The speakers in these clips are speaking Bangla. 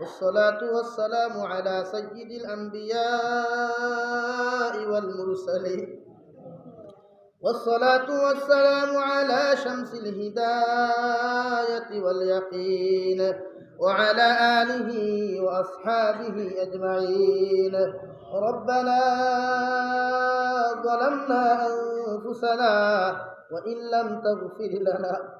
والصلاة والسلام على سيد الأنبياء والمرسلين. والصلاة والسلام على شمس الهداية واليقين وعلى آله وأصحابه أجمعين. ربنا ظلمنا أنفسنا وإن لم تغفر لنا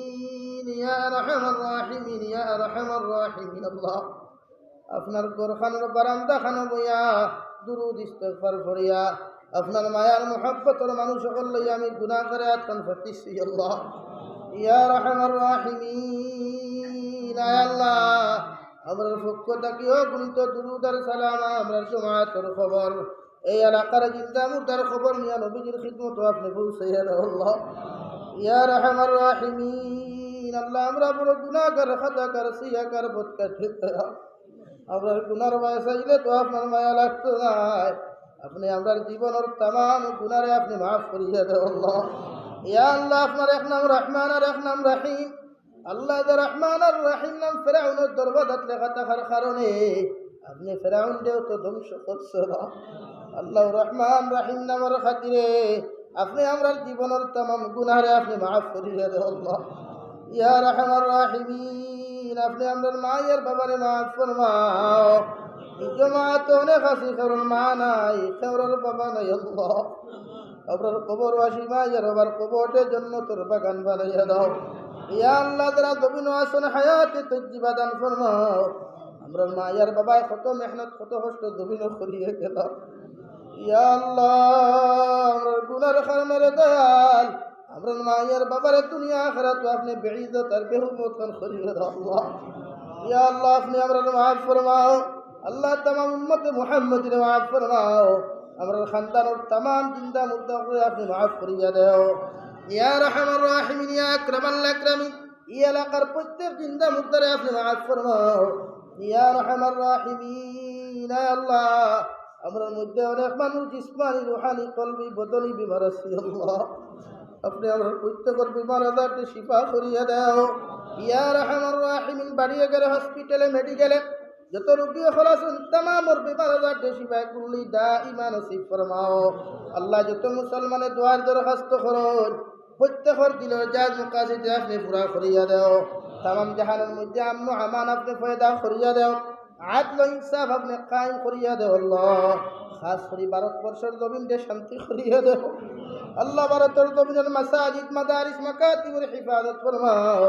ইয়া রহমান রাহিমিন, ইয়া রহমান রাহিমিন, আল্লাহ। আপনার গোরখানোর বারান্দা খানো বইয়া, দুরুদ ইস্তফার ভরিয়া আপনার মায়ার মোহাব্বতর মানুষ সকল লইয়া আমি গুণা করে আতকান ফতিস আল্লাহ। ইয়া রহমান রাহিমিন আল্লাহ। আমরার পক্ষ থাকিও গুণিত দুরুদার সালাম, আমরার জমায়াতর খবর। এই এলাকার জিন্দা মুদার খবর নিয়া নবীজির খিদমত আপনি পৌঁছাইয়া আল্লাহ। ইয়া রহমান রাহিমিন। আল্লাহ, আমরা বড় গুনাহগার খাতাকার সিয়াকার বদকার আমরার গুনার বয়স আইলে তো আপনার মায়া লাগতো নাই আপনি আমরার জীবনের তাম গুনারে আপনি মাফ করিয়া দেও আল্লাহ। আল্লাহ, আপনার এক নাম রহমান আর এক নাম রাহিম। আল্লাহ রহমান আর রাহিম নাম ফেরাউনের দরবাদাত লেখা থাকার কারণে আপনি ফেরাউন দেও তো ধ্বংস করছ আল্লাহ রহমান, রাহিম নামের খাতিরে আপনি আমরার জীবনের তাম গুনারে আপনি মাফ করিয়া আল্লাহ। ইয়া রহমান রাহিমিন, আপনি আমরার মায়ের বাবারে মাফ ফরমাও। মা তো অনেক আছে, কারণ মা নাই কেউর বাবা নাই, আল্লাহ। আপনার কবর বাসী মায়ের আবার কবরের জন্য তোর বাগান বানাইয়া দাও। ইয়া আল্লাহ, যারা দবিন আসন হায়াতে তজ্জিবা দান ফরমাও। আমরা মায়ের বাবায় কত মেহনত, কত কষ্ট দবিন করিয়ে গেল ইয়া আল্লাহ, আমরা গুনার কারণে দয়াল। আমরা মায়ের বাবার দুনিয়া আখরাত আপনি বেঈজত আর বেহুমত করিয়ে দাও আল্লাহ। ইয়া আল্লাহ, আপনি আমরা মাফ ফরমাও। আল্লাহ তামাম উম্মতে মুহাম্মদের মাফ ফরমাও। আমরা খানদানোর তামাম জিন্দা মুদ্দা আপনি মাফ করিয়া দেও। ইয়া রহমান রাহিমিন, ইয়া আকরামাল আকরামিন এই এলাকার প্রত্যেক জিন্দা মুদ্দারে আপনি মাফ ফরমাও। ইয়া রহমান রাহিমিন আল্লাহ। আমরা মধ্যে অনেক মানুষ জিসমানি, রুহানি, কলবি বদলি বিমার আল্লাহ। আপনি আমরা প্রত্যেকের বিমার আজারটি শিফা করিয়া দেও। ইয়া রহমান রাহিমিন বাড়িয়ে গেলে হসপিটালে, মেডিকেলে। যত রুগী হল আছেন তামামর বিমার আজারটি শিফা করলি দা ইমান নসিব ফরমাও। আল্লাহ যত মুসলমানের দোয়ার দরখাস্ত করুন, প্রত্যেকের দিলের জাজ মুকাশিতে আপনি পুরা করিয়া দেও। তামাম জাহানের মধ্যে আমন আমান আপনি ফয়দা করিয়া দেও। আদল ইনসাফ আপনি কায়েম করিয়া দেও খাস করি ভারতবর্ষের জমিনকে শান্তি করিয়া দেও। আল্লাহ ভারতের জমিনের মাসাজিদ, মাদারিস মাকাতিবুর হিফাজত ফরমাও।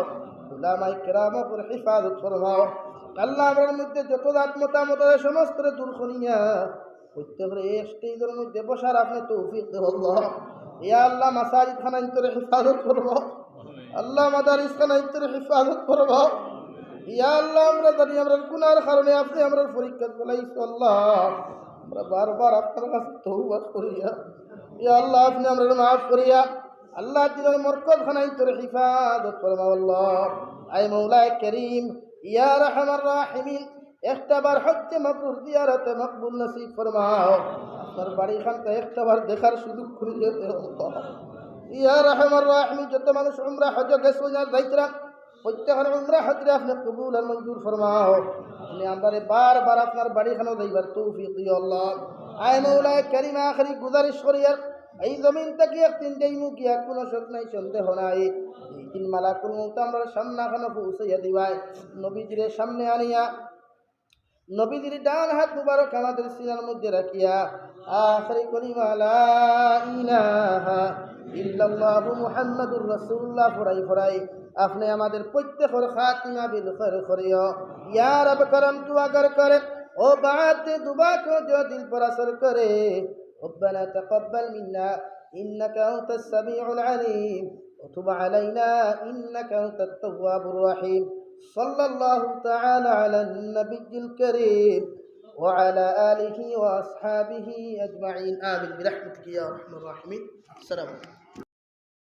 উলামাই কেরামপুর হিফাজত ফরমাও। আল্লাহ আমার মধ্যে যত জাত মতামত আছে, সমস্ত দূর করিয়া প্রত্যেকের এক মধ্যে বসার আপনি তৌফিক আল্লাহ। ইয়া আল্লাহ মাসাজিদ খানা ইন্তরে হিফাজত করব আল্লাহ মাদারিস খানা ইন্তরে হিফাজত করব ইয়া আল্লাহ আমরা জানি আমরা গুনার কারণে আপনি আমরা পরীক্ষা চলাইছো আল্লাহ। আমরা বারবার আপনার কাছে তৌবা করিয়া ইয়া আল্লাহ, আপনি আমরা মাফ করিয়া আল্লাহ দিনের মরকজ খানা ইন্তরে হিফাজত করব আল্লাহ। আই মৌলায় করিম, ইয়া রহমান রাহিমিন, একটা বার হচ্ছে মকবুল জিয়ারতে মকবুল নসিব ফরমাও। আপনার বাড়ি খানটা একটা বার দেখার সুযোগ করে যেতে ইয়া রহমান রাহিমিন, যত মানুষ উমরা হজ গেছে আর যাইতরা প্রত্যেকের উমরা হজরে আপনি কবুল আর মঞ্জুর ফরমাও। আপনি আমারে বারবার আপনার বাড়ি খানো যাইবার তৌফিক আল্লাহ। আয় মৌলায় করিম, আখরি গুজারিশ করিয়ার এই জমিন থেকে একদিন যাইমু গিয়া কোনো শোক নাই সন্দেহ নাই এই দিন মালাকুল মৌত আমরা সামনা খানো পৌঁছাইয়া দিবাই নবীজিরে সামনে আনিয়া নবীজির ডান হাত মুবারক আমাদের সিনার মধ্যে রাখিয়া আখরি কলিমা লা ইলাহা ইল্লাল্লাহু মুহাম্মাদুর রাসূলুল্লাহ ফরাই ফরাই আপনি আমাদের প্রত্যেকের খাতিমা বিল খৈর করিও ইয়া রব করম তু আগর করে ও বাত দুবা কো जो दिल पर असर करे ربنا تقبل منا إنك أنت السميع العليم وتب علينا إنك أنت التواب الرحيم صلى الله تعالى على النبي الكريم وعلى آله وأصحابه أجمعين. آمين. برحمتك يا أرحم الراحمين. السلام عليكم.